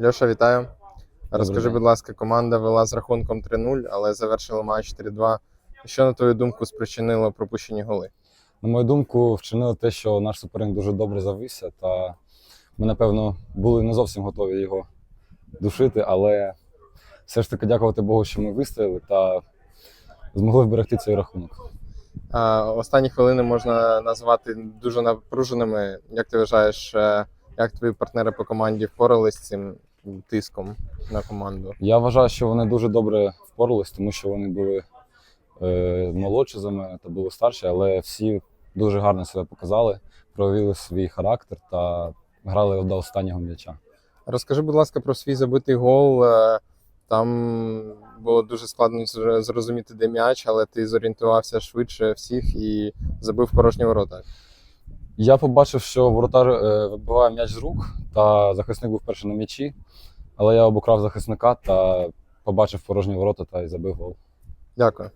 Льоша, вітаю. Розкажи, будь ласка, команда вела з рахунком 3-0, але завершила матч 3-2. Що, на твою думку, спричинило пропущені голи? На мою думку, вчинило те, що наш суперник дуже добре завився, та ми, напевно, були не зовсім готові його душити, але все ж таки дякувати Богу, що ми вистояли та змогли вберегти цей рахунок. А, останні хвилини можна назвати дуже напруженими. Як ти вважаєш, е, як твої партнери по команді впорались з цим тиском на команду? Я вважаю, що вони дуже добре впорались, тому що вони були е, молодші за мене та були старші, але всі дуже гарно себе показали, проявили свій характер та грали до останнього м'яча. Розкажи, будь ласка, про свій забитий гол. Е, Там було дуже складно зрозуміти, де м'яч, але ти зорієнтувався швидше всіх і забив порожні ворота. Я побачив, що воротар е, вибиває м'яч з рук, та захисник був перший на м'ячі, але я обокрав захисника та побачив порожні ворота та й забив гол. Дякую.